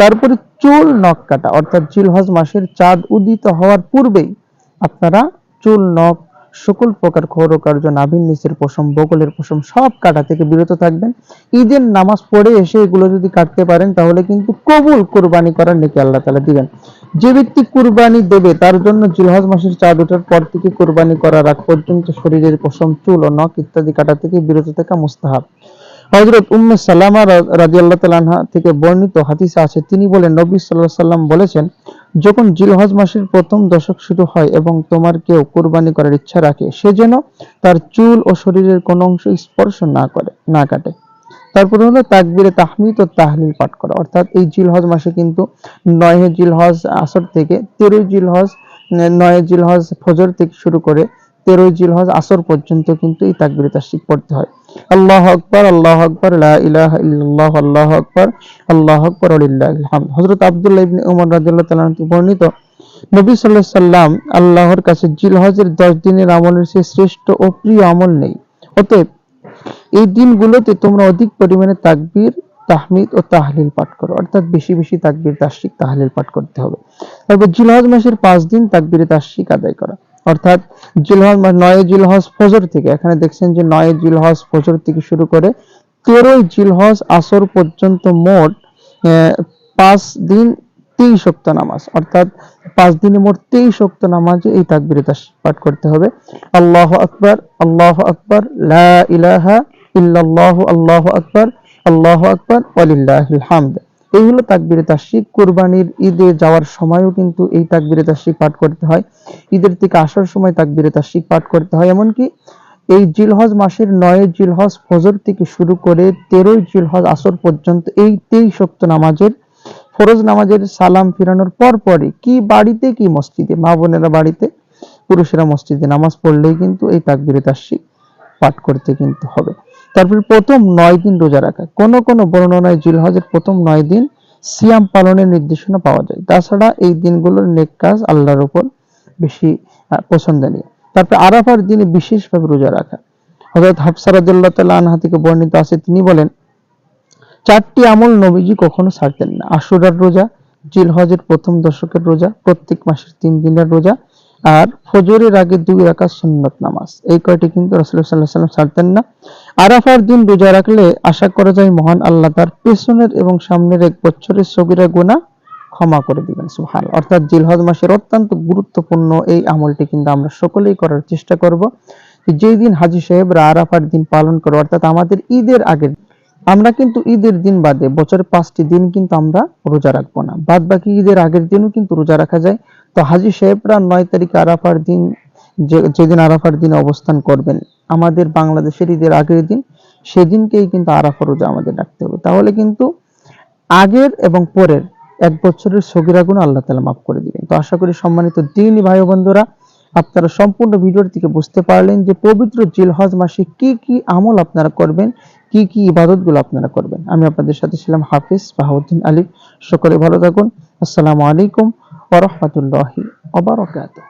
তারপরে চুল নখ কাটা, অর্থাৎ জিলহজ মাসের চাঁদ উদিত হওয়ার পূর্বেই আপনারা চুল নখ, সকল প্রকার ক্ষৌর কার্য নাভিন নিচের পশম, বগলের পশম, সব কাটা থেকে বিরত থাকবেন। ঈদের নামাজ পড়ে এসে এগুলো যদি কাটতে পারেন, তাহলে কিন্তু কবুল কোরবানি করার নেকি আল্লাহ তাআলা দিবেন। যে ব্যক্তি কুরবানি দেবে, তার জন্য জিলহজ মাসের চাঁদ ওঠার পর থেকে কোরবানি করার আগ পর্যন্ত শরীরের পশম, চুল ও নখ ইত্যাদি কাটা থেকে বিরত থাকা মুস্তাহাব। হযরত উম্মে সালামা রাদিয়াল্লাহু তাআলা আনহা থেকে বর্ণিত হাদিসে আছে, তিনি বলেন, নবী আলাইহি সাল্লাম বলেছেন, যখন জিলহজ মাসের প্রথম দশক শুরু হয় এবং তোমার কেউ কুরবানি করার ইচ্ছা রাখে, সে যেন তার চুল ও শরীরের কোনো অংশ স্পর্শ না করে, না কাটে। তারপরে হলো তাকবিরে তাহমিদ ও তাহলিল পাঠ করা। অর্থাৎ এই জিলহজ মাসে কিন্তু নয় জিলহজ আসর থেকে তেরোই জিলহজ, নয় জিলহজ ফজর থেকে শুরু করে তেরোই জিলহজ আসর পর্যন্ত কিন্তু এই তাকবিরে তাশরিক পড়তে হয়। আল্লাহ আকবার আল্লাহ আকবার ইলাহা ইল্লাল্লাহ, আল্লাহু আকবার আল্লাহু আকবার ওয়ালিল্লাহিল হামদ হযরত আব্দুল্লাহ ইবনে উমর রাদিয়াল্লাহু তাআলা বর্ণিত, নবী সাল্লাল্লাহু সাল্লাম আল্লাহর কাছে জিলহজের 10 দিনের আমলের চেয়ে শ্রেষ্ঠ ও প্রিয় আমল নেই। অতএব এই দিনগুলোতে তোমরা অধিক পরিমাণে তাকবীর, তাহমিদ ও তাহলিল পাঠ করো। অর্থাৎ বেশি বেশি তাকবীর, তাশরিক, তাহলিল পাঠ করতে হবে। তারপর জিলহজ মাসের পাঁচ দিন তাকবীরে তাশরিক আদায় করা। অর্থাৎ জিলহজ মাস নয় জিলহজ ফজর থেকে। এখানে দেখছেন যে নয় জিলহজ ফজর থেকে শুরু করে তেরোই জিলহজ আসর পর্যন্ত মোট পাঁচ দিন তেইশ শক্ত নামাজ। অর্থাৎ পাঁচ দিনে মোট তেইশ শক্ত নামাজে এই তাকবীরে পাঠ করতে হবে। আল্লাহ আকবার আল্লাহ আকবার, লা ইলাহা ইল্লাল্লাহ, আল্লাহ আকবার আল্লাহ আকবার, ওয়ালিল্লাহিল হামদ। এই হলো তাকবিরে তাশরিক। কুরবানির ঈদে যাওয়ার সময়ও কিন্তু এই তাকবিরে তাশরিক পাঠ করতে হয়। ঈদের থেকে আসার সময় তাকবিরে তাশরিক পাঠ করতে হয়। এমনকি এই জিলহজ মাসের নয় জিলহজ ফজর থেকে শুরু করে তেরোই জিলহজ আসর পর্যন্ত এই তেইশ শক্ত নামাজের, ফরজ নামাজের সালাম ফিরানোর পর পরে কি বাড়িতে, কি মসজিদে, মা বোনেরা বাড়িতে, পুরুষেরা মসজিদে নামাজ পড়লেই কিন্তু এই তাকবিরে তাশরিক পাঠ করতে কিন্তু হবে। তারপরে প্রথম নয় দিন রোজা রাখা। কোন কোন বর্ণনায় জিলহজের প্রথম নয় দিন সিয়াম পালনের নির্দেশনা পাওয়া যায়। তাছাড়া এই দিনগুলোর নেক কাজ আল্লাহর উপর বেশি পছন্দনীয় তারপরে আরাফার দিনে বিশেষভাবে রোজা রাখা। হযরত হাফসা রাদিয়াল্লাহু তাআলা আনহা থেকে বর্ণিত আছে, তিনি বলেন, চারটি আমল নবীজি কখনো ছাড়তেন না। আশুরার রোজা, জিলহজের প্রথম দশকের রোজা, প্রত্যেক মাসের তিন দিনের রোজা, আর ফজরের আগে দুই রাকাত সুন্নত নামাজ। এই কয়টি কিন্তু রাসূলুল্লাহ সাল্লাল্লাহু আলাইহি সাল্লাম ছাড়তেন না। আরাফার দিন রোজা রাখলে আশা করা যায় মহান আল্লাহ তার পেছনের এবং সামনের এক বছরের সগীরা গুনাহ ক্ষমা করে দিবেন, সুবহান। অর্থাৎ জিলহজ মাসের অত্যন্ত গুরুত্বপূর্ণ এই আমলটি কিন্তু আমরা সকলেই করার চেষ্টা করব। যেই দিন হাজী সাহেবরা আরাফার দিন পালন করে, অর্থাৎ আমাদের ঈদের আগের আমরা কিন্তু ঈদের দিন বাদে বছরের পাঁচটি দিন কিন্তু আমরা রোজা রাখব না। বাদ বাকি ঈদের আগের দিনও কিন্তু রোজা রাখা যায়। তো হাজি সাহেবরা নয় তারিখে আরাফার দিন যেদিন আরাফার দিন অবস্থান করবেন, আমাদের বাংলাদেশের ঈদের আগের দিন, সেদিনকেই কিন্তু আরাফা রোজা আমাদের রাখতে হবে। তাহলে কিন্তু আগের এবং পরের এক বছরের সগিরা গুণ আল্লাহ তালা মাফ করে দিবেন। তো আশা করি সম্মানিত দিনী ভাই বন্ধুরা, আপনারা সম্পূর্ণ ভিডিওর থেকে বুঝতে পারলেন যে পবিত্র জিলহজ মাসে কি কি আমল আপনারা করবেন, কি কি ইবাদতগুলো আপনারা করবেন। আমি আপনাদের সাথে ছিলাম হাফিজ বাহাউদ্দিন আলী। সকলে ভালো থাকুন। আসসালামু আলাইকুম ওয়া রাহমাতুল্লাহি ওয়া বারাকাতুহু।